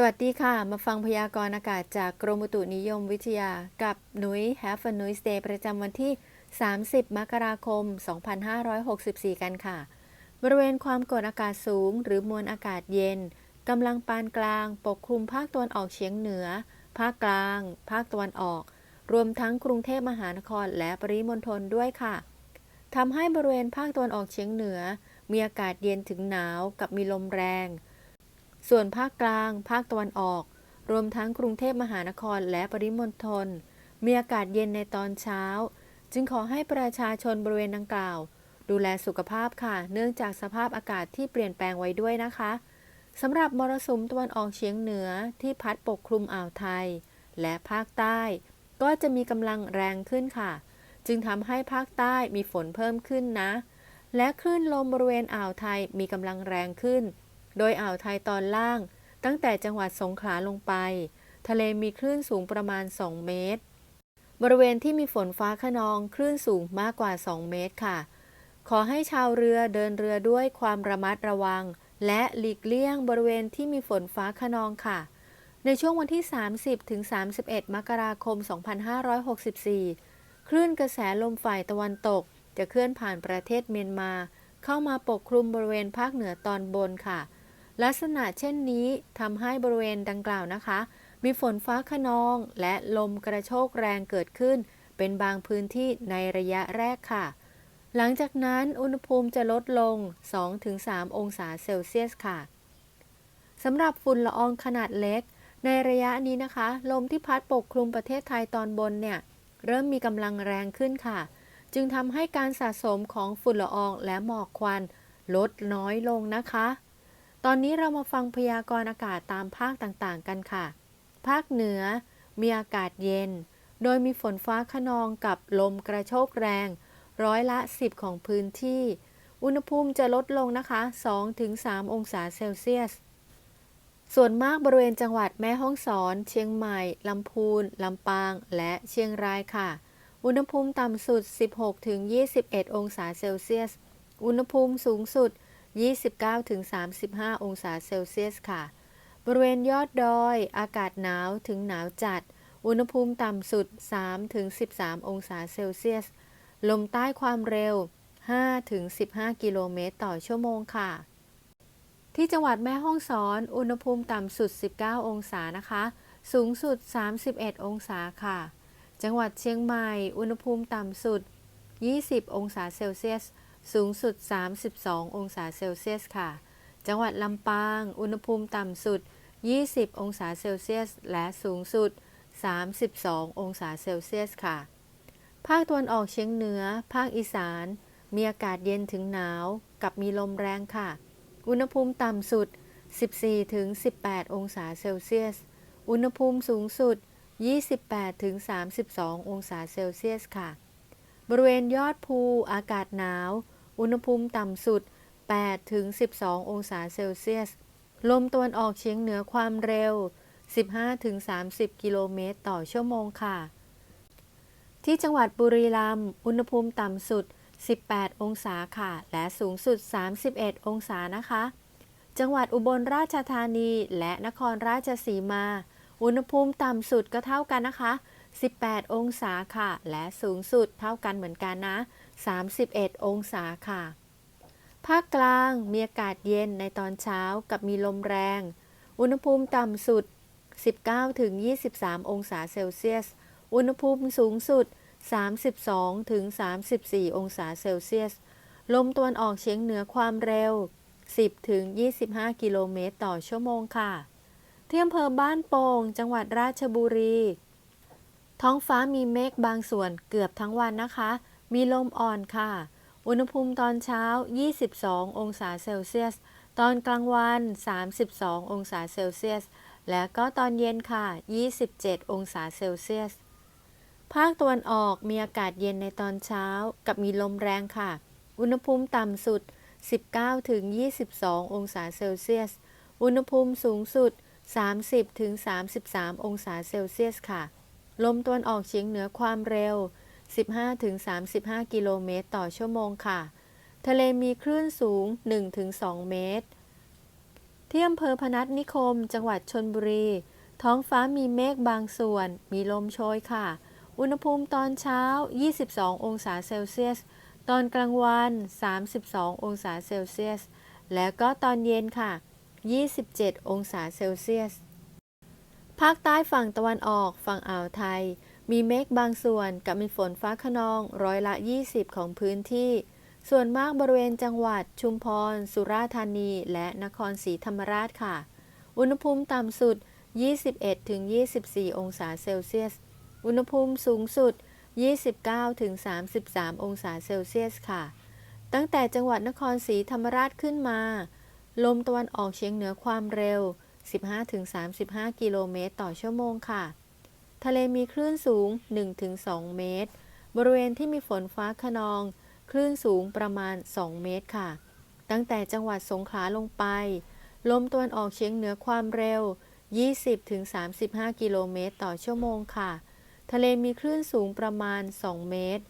สวัสดีค่ะ มาฟังพยากรณ์อากาศจากกรมอุตุนิยมวิทยากับหนุย Have a Nice Day ประจำวันที่ 30 มกราคม 2564 กันค่ะ บริเวณความกดอากาศสูง หรือมวลอากาศเย็นกำลังปานกลาง ปกคลุมภาคตะวันออกเฉียงเหนือ ภาคกลาง ภาคตะวันออก รวมทั้งกรุงเทพมหานครและปริมณฑลด้วยค่ะทำให้บริเวณภาคตะวันออกเฉียงเหนือ มีอากาศเย็นถึงหนาวกับมีลมแรง ส่วนภาคกลาง ภาคตะวันออก รวมทั้งกรุงเทพมหานครและปริมณฑลมีอากาศเย็นในตอนเช้า จึงขอให้ประชาชนบริเวณดังกล่าว ดูแลสุขภาพค่ะ เนื่องจากสภาพอากาศที่เปลี่ยนแปลงไว้ด้วยนะคะสำหรับมรสุมตะวันออกเฉียงเหนือที่พัดปกคลุมอ่าวไทย และภาคใต้ ก็จะมีกำลังแรงขึ้นค่ะ จึงทำให้ภาคใต้มีฝนเพิ่มขึ้นนะ และคลื่นลมบริเวณอ่าวไทยมีกำลังแรงขึ้น โดยอ่าวไทยตอนล่าง ตั้งแต่จังหวัดสงขลาลงไป ทะเลมีคลื่นสูงประมาณ 2 เมตร บริเวณที่มีฝนฟ้าขนองคลื่นสูงมากกว่า 2 เมตรค่ะ ขอให้ชาวเรือเดินเรือด้วยความระมัดระวัง และหลีกเลี่ยงบริเวณที่มีฝนฟ้าขนองค่ะ ในช่วงวันที่ 30ถึง31 มกราคม 2564 คลื่นกระแสลมฝ่ายตะวันตก จะเคลื่อนผ่านประเทศเมียนมา เข้ามาปกคลุมบริเวณภาคเหนือตอนบนค่ะ ลักษณะเช่นนี้ทำให้บริเวณดังกล่าวนะคะ มีฝนฟ้าขนองและลมกระโชกแรงเกิดขึ้น เป็นบางพื้นที่ในระยะแรกค่ะ หลังจากนั้นอุณหภูมิจะลดลง 2-3 องศาเซลเซียสค่ะสำหรับฝุ่นละอองขนาดเล็ก ในระยะนี้นะคะ ลมที่พัดปกคลุมประเทศไทยตอนบนเนี่ย เริ่มมีกำลังแรงขึ้นค่ะ จึงทำให้การสะสมของฝุ่นละอองและหมอกควัน ลดน้อยลงนะคะ ตอนนี้เรามาฟังพยากรณ์อากาศตามภาคต่างๆ กันค่ะ ภาคเหนือมีอากาศเย็น โดยมีฝนฟ้าขนองกับลมกระโชกแรง ร้อยละ 10 ของพื้นที่ อุณหภูมิจะลดลงนะคะ 2-3 องศาเซลเซียส ส่วนมากบริเวณจังหวัดแม่ฮ่องสอน เชียงใหม่ ลำพูน ลำปาง และเชียงรายค่ะ อุณหภูมิต่ำสุด 16-21 องศาเซลเซียส อุณหภูมิสูงสุด 29-35 องศาเซลเซียสค่ะ บริเวณยอดดอย อากาศหนาวถึงหนาวจัด อุณหภูมิต่ำสุด 3-13 องศาเซลเซียส ลมใต้ความเร็ว 5-15 กิโลเมตรต่อชั่วโมงค่ะ ที่จังหวัดแม่ฮ่องสอน อุณหภูมิต่ำสุด 19 องศานะคะ สูงสุด 31 องศาค่ะ จังหวัดเชียงใหม่ อุณหภูมิต่ำสุด 20 องศาเซลเซียส สูงสุด 32 องศาเซลเซียสค่ะ จังหวัดลำปาง อุณหภูมิต่ำสุด 20 องศาเซลเซียส และสูงสุด 32 องศาเซลเซียสค่ะ ภาคตะวันออกเฉียงเหนือ ภาคอีสาน มีอากาศเย็นถึงหนาว กับมีลมแรงค่ะ อุณหภูมิต่ำสุด 14-18 องศาเซลเซียส อุณหภูมิสูงสุด 28-32 องศาเซลเซียสค่ะ บริเวณยอดภูอากาศหนาว อุณหภูมิต่ำสุด8-12 องศาเซลเซียส ลมตะวันออกเฉียงเหนือความเร็ว 15-30 กิโลเมตรต่อชั่วโมงค่ะ ที่จังหวัดบุรีรัมย์ อุณหภูมิต่ำสุด 18 องศาค่ะ และสูงสุด 31 องศานะคะ จังหวัดอุบลราชธานีและนครราชสีมา อุณหภูมิต่ำสุดก็เท่ากันนะคะ 18 องศาค่ะ และสูงสุดเท่ากันเหมือนกันนะ 31 องศาค่ะ ภาคกลางมีอากาศเย็นในตอนเช้ากับมีลมแรง อุณหภูมิต่ำสุด 19-23 องศาเซลเซียส อุณหภูมิสูงสุด 32-34 องศาเซลเซียส ลมตะวันออกเฉียงเหนือความเร็ว 10-25 กิโลเมตรต่อชั่วโมงค่ะ ที่อำเภอบ้านโป่งจังหวัดราชบุรี ท้องฟ้ามีเมฆบางส่วนเกือบทั้งวันนะคะ มีลมอ่อนค่ะ อุณหภูมิตอนเช้า 22 องศาเซลเซียส ตอนกลางวัน 32 องศาเซลเซียส และก็ตอนเย็นค่ะ 27 องศาเซลเซียส ภาคตะวันออกมีอากาศเย็นในตอนเช้า กับมีลมแรงค่ะ อุณหภูมิต่ำสุด 19-22 องศาเซลเซียส อุณหภูมิสูงสุด 30-33 องศาเซลเซียสค่ะ ลมตะวันออกเฉียงเหนือความเร็ว 15-35 กิโลเมตรต่อชั่วโมงค่ะ ทะเลมีคลื่นสูง 1-2 เมตร ที่อำเภอพนัสนิคม จังหวัดชนบุรี ท้องฟ้ามีเมฆบางส่วน มีลมโชยค่ะ อุณหภูมิตอนเช้า 22 องศาเซลเซียส ตอนกลางวัน 32 องศาเซลเซียส และก็ตอนเย็นค่ะ 27 องศาเซลเซียส ภาคใต้ฝั่งตะวันออก ฝั่งอ่าวไทย มีเมฆบางส่วนกับมีฝนฟ้าขนองร้อยละ 20 ของพื้นที่ ส่วนมากบริเวณจังหวัดชุมพร สุราษฎร์ธานี และนครศรีธรรมราชค่ะ อุณหภูมิต่ำสุด 21-24 องศาเซลเซียส อุณหภูมิสูงสุด 29-33 องศาเซลเซียสค่ะ ตั้งแต่จังหวัดนครศรีธรรมราชขึ้นมา ลมตะวันออกเฉียงเหนือความเร็ว 15-35 กิโลเมตรต่อชั่วโมงค่ะ ทะเลมีคลื่นสูง 1-2 เมตร บริเวณที่มีฝนฟ้าขนอง คลื่นสูงประมาณ 2 เมตรค่ะ ตั้งแต่จังหวัดสงขลาลงไป ลมตะวันออกเฉียงเหนือความเร็ว 20-35 กิโลเมตรต่อชั่วโมงค่ะ ทะเลมีคลื่นสูงประมาณ 2 เมตร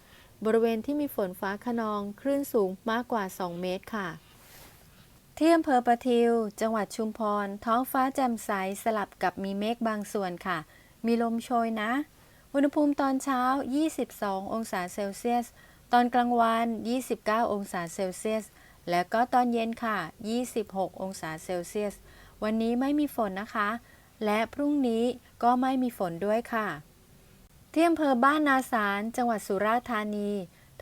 บริเวณที่มีฝนฟ้าขนอง คลื่นสูงมากกว่า 2 เมตรค่ะที่อำเภอประทิว จังหวัดชุมพร ท้องฟ้าแจ่มใสสลับกับมีเมฆบางส่วนค่ะ มีลมโชยนะ อุณหภูมิตอนเช้า 22 องศาเซลเซียส ตอนกลางวัน 29 องศาเซลเซียส และก็ตอนเย็นค่ะ 26 องศาเซลเซียส วันนี้ไม่มีฝนนะคะ และพรุ่งนี้ก็ไม่มีฝนด้วยค่ะ ที่อำเภอบ้านนาสาร จังหวัดสุราษฎร์ธานี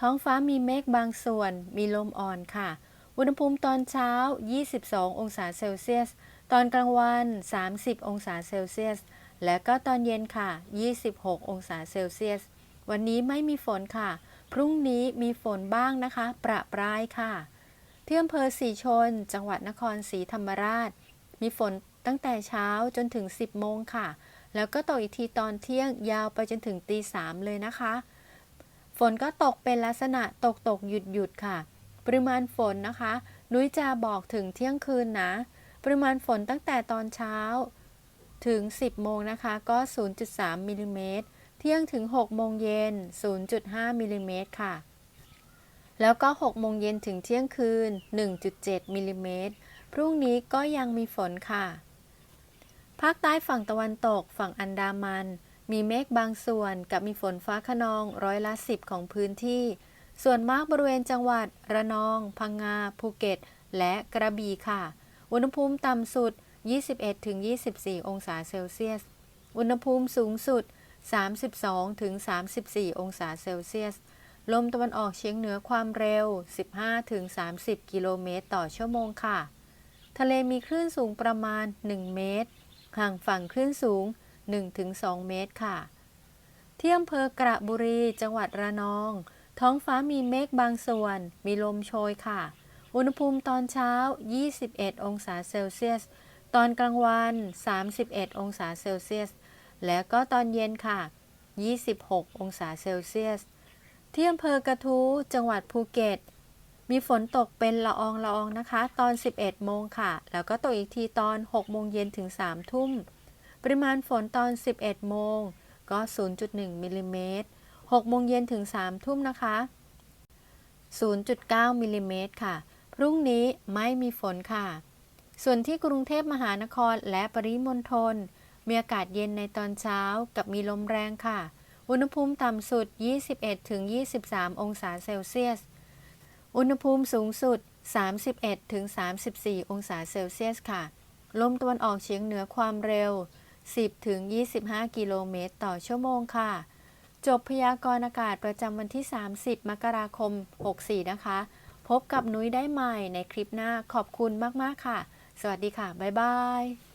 ท้องฟ้ามีเมฆบางส่วน มีลมอ่อนค่ะ อุณหภูมิตอนเช้า 22 องศาเซลเซียส ตอนกลางวัน 30 องศาเซลเซียส และก็ตอนเย็นค่ะ 26 องศาเซลเซียส วันนี้ไม่มีฝนค่ะ พรุ่งนี้มีฝนบ้างนะคะ ประปรายค่ะ ที่อำเภอสีชน จังหวัดนครศรีธรรมราช มีฝนตั้งแต่เช้าจนถึง 10 โมงค่ะ แล้วก็ตกอีกทีตอนเที่ยงยาวไปจนถึงตีสามเลยนะคะ ฝนก็ตกเป็นลักษณะตกตกหยุดหยุดค่ะ ปริมาณฝนนะคะ นุ้ยจะบอกถึงเที่ยงคืนนะ ปริมาณฝนตั้งแต่ตอนเช้า ถึง 10 โมงนะคะก็ 0.3มิลลิเมตรเที่ยงถึง 6 โมงเย็น 0.5มิลลิเมตรค่ะ แล้วก็ 6 โมงเย็นถึงเที่ยงคืน 1.7มิลลิเมตรพรุ่งนี้ก็ยังมีฝนค่ะ ภาคใต้ฝั่งตะวันตก ฝั่งอันดามัน มีเมฆบางส่วนกับมีฝนฟ้าขนองร้อยละ 10 ของพื้นที่ ส่วนมากบริเวณจังหวัด ระนอง พังงา ภูเก็ต และกระบี่ค่ะ อุณหภูมิต่ำสุด 21-24 องศาเซลเซียส อุณหภูมิสูงสุด 32-34 องศาเซลเซียส ลมตะวันออกเฉียงเหนือความเร็ว 15-30 กิโลเมตรต่อชั่วโมงค่ะ ทะเลมีคลื่นสูงประมาณ 1 เมตร ห่างฝั่งคลื่นสูง 1-2 เมตรค่ะ ที่อำเภอกระบุรี จังหวัดระนอง ท้องฟ้ามีเมฆบางส่วน มีลมโชยค่ะ อุณหภูมิตอนเช้า 21 องศาเซลเซียส ตอนกลางวัน 31 องศาเซลเซียส และก็ตอนเย็นค่ะ 26 องศาเซลเซียส ที่อำเภอกระทู้จังหวัดภูเก็ต มีฝนตกเป็นละอองละอองนะคะ ตอน 11 โมงค่ะ แล้วก็ตกอีกทีตอน 6 โมงเย็นถึง 3 ทุ่ม ปริมาณฝนตอน 11 โมง ก็ 0.1 มิลลิเมตร 6 โมงเย็นถึง 3 ทุ่มนะคะ 0.9 มิลลิเมตรค่ะ พรุ่งนี้ไม่มีฝนค่ะ ส่วนที่กรุงเทพมหานครและปริมณฑลมีอากาศเย็นในตอนเช้ากับมีลมแรงค่ะ อุณหภูมิต่ำสุด 21-23 องศาเซลเซียส อุณหภูมิสูงสุด 31-34 องศาเซลเซียสค่ะ ลมตะวันออกเฉียงเหนือความเร็ว 10-25 กิโลเมตรต่อชั่วโมงค่ะ จบพยากรณ์อากาศประจำวันที่ 30 มกราคม 64 นะคะ พบกับนุ้ยได้ใหม่ในคลิปหน้าขอบคุณมาก ๆ ค่ะ สวัสดีค่ะ บ๊ายบาย